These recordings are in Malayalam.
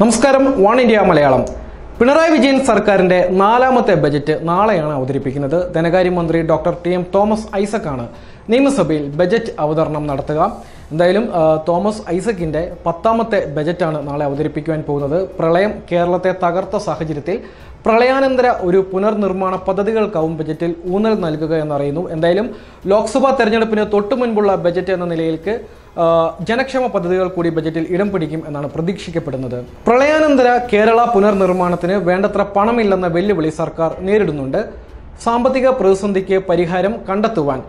നമസ്കാരം വൺ ഇന്ത്യ മലയാളം. പിണറായി വിജയൻ സർക്കാരിന്റെ നാലാമത്തെ ബജറ്റ് നാളെയാണ് അവതരിപ്പിക്കുന്നത്. ധനകാര്യമന്ത്രി doctor T. M. Thomas Isaac ആണ് നിയമസഭയിൽ ബജറ്റ് അവതരണം നടത്തുക. എന്തായാലും തോമസ് ഐസക്കിന്റെ പത്താമത്തെ ബജറ്റാണ് നാളെ അവതരിപ്പിക്കുവാൻ പോകുന്നത്. പ്രളയം കേരളത്തെ തകർത്ത സാഹചര്യത്തിൽ പ്രളയാനന്തര ഒരു പുനർനിർമ്മാണ പദ്ധതികൾക്കാവും ബജറ്റിൽ ഊന്നൽ നൽകുക എന്നറിയുന്നു. എന്തായാലും ലോക്സഭാ തെരഞ്ഞെടുപ്പിന് തൊട്ടു മുൻപുള്ള ബജറ്റ് എന്ന നിലയിലേക്ക് ജനക്ഷേമ പദ്ധതികൾ കൂടി ബജറ്റിൽ ഇടം പിടിക്കും എന്നാണ് പ്രതീക്ഷിക്കപ്പെടുന്നത്. പ്രളയാനന്തര കേരള പുനർനിർമ്മാണത്തിന് വേണ്ടത്ര പണമില്ലെന്ന വെല്ലുവിളി സർക്കാർ നേരിടുന്നുണ്ട്. സാമ്പത്തിക പ്രതിസന്ധിക്ക് പരിഹാരം കണ്ടെത്തുവാൻ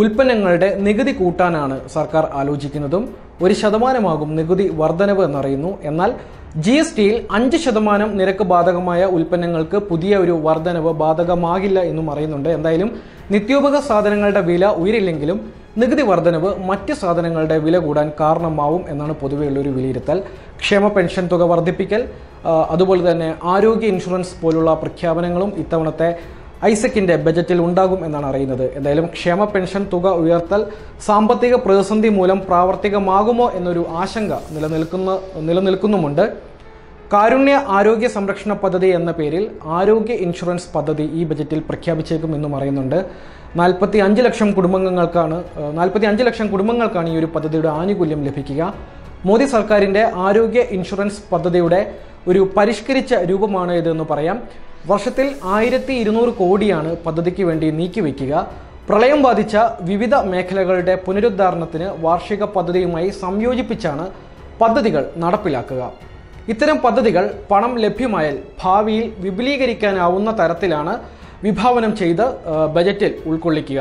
ഉൽപ്പന്നങ്ങളുടെ നികുതി കൂട്ടാനാണ് സർക്കാർ ആലോചിക്കുന്നതും. ഒരു ശതമാനമാകും നികുതി വർധനവ് എന്നറിയുന്നു. എന്നാൽ ജി എസ് ടിയിൽ അഞ്ച് ശതമാനം നിരക്ക് ബാധകമായ ഉൽപ്പന്നങ്ങൾക്ക് പുതിയ ഒരു വർധനവ് ബാധകമാകില്ല എന്നും അറിയുന്നുണ്ട്. എന്തായാലും നിത്യോപക സാധനങ്ങളുടെ വില ഉയരില്ലെങ്കിലും നികുതി വർധനവ് മറ്റ് സാധനങ്ങളുടെ വില കൂടാൻ കാരണമാവും എന്നാണ് പൊതുവെയുള്ള ഒരു വിലയിരുത്തൽ. ക്ഷേമ പെൻഷൻ തുക വർദ്ധിപ്പിക്കൽ അതുപോലെ തന്നെ ആരോഗ്യ ഇൻഷുറൻസ് പോലുള്ള പ്രഖ്യാപനങ്ങളും ഇത്തവണത്തെ ഐസക്കിന്റെ ബജറ്റിൽ ഉണ്ടാകും എന്നാണ് അറിയുന്നത്. എന്തായാലും ക്ഷേമ പെൻഷൻ തുക ഉയർത്തൽ സാമ്പത്തിക പ്രതിസന്ധി മൂലം പ്രാവർത്തികമാകുമോ എന്നൊരു ആശങ്ക നിലനിൽക്കുന്ന നിലനിൽക്കുന്നുമുണ്ട്. കാരുണ്യ ആരോഗ്യ സംരക്ഷണ പദ്ധതി എന്ന പേരിൽ ആരോഗ്യ ഇൻഷുറൻസ് പദ്ധതി ഈ ബജറ്റിൽ പ്രഖ്യാപിച്ചേക്കും എന്ന് അറിയുന്നുണ്ട് നാൽപ്പത്തി അഞ്ച് ലക്ഷം കുടുംബങ്ങൾക്കാണ് നാൽപ്പത്തി അഞ്ച് ലക്ഷം കുടുംബങ്ങൾക്കാണ് ഈ ഒരു പദ്ധതിയുടെ ആനുകൂല്യം ലഭിക്കുക. മോദി സർക്കാരിന്റെ ആരോഗ്യ ഇൻഷുറൻസ് പദ്ധതിയുടെ ഒരു പരിഷ്കരിച്ച രൂപമാണ് ഇതെന്ന് പറയാം. വർഷത്തിൽ ആയിരത്തി ഇരുന്നൂറ് കോടിയാണ് പദ്ധതിക്ക് വേണ്ടി നീക്കിവെക്കുക. പ്രളയം ബാധിച്ച വിവിധ മേഖലകളുടെ പുനരുദ്ധാരണത്തിന് വാർഷിക പദ്ധതിയുമായി സംയോജിപ്പിച്ചാണ് പദ്ധതികൾ നടപ്പിലാക്കുക. ഇത്തരം പദ്ധതികൾ പണം ലഭ്യമായാൽ ഭാവിയിൽ വിപുലീകരിക്കാനാവുന്ന തരത്തിലാണ് വിഭാവനം ചെയ്ത് ബജറ്റിൽ ഉൾക്കൊള്ളിക്കുക.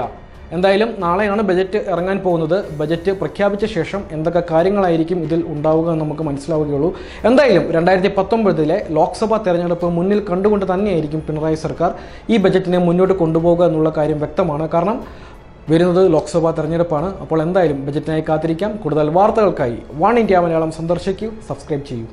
എന്തായാലും നാളെയാണ് ബജറ്റ് ഇറങ്ങാൻ പോകുന്നത്. ബജറ്റ് പ്രഖ്യാപിച്ച ശേഷം എന്തൊക്കെ കാര്യങ്ങളായിരിക്കും ഇതിൽ ഉണ്ടാവുക എന്ന് നമുക്ക് മനസ്സിലാവുകയുള്ളൂ. എന്തായാലും രണ്ടായിരത്തി പത്തൊമ്പതിലെ ലോക്സഭാ തെരഞ്ഞെടുപ്പ് മുന്നിൽ കണ്ടുകൊണ്ട് തന്നെയായിരിക്കും പിണറായി സർക്കാർ ഈ ബജറ്റിനെ മുന്നോട്ട് കൊണ്ടുപോകുക എന്നുള്ള കാര്യം വ്യക്തമാണ്. കാരണം വരുന്നത് ലോക്സഭാ തെരഞ്ഞെടുപ്പാണ്. അപ്പോൾ എന്തായാലും ബജറ്റിനായി കാത്തിരിക്കാം. കൂടുതൽ വാർത്തകൾക്കായി വൺ ഇന്ത്യ മലയാളം സന്ദർശിക്കൂ. സബ്സ്ക്രൈബ് ചെയ്യൂ.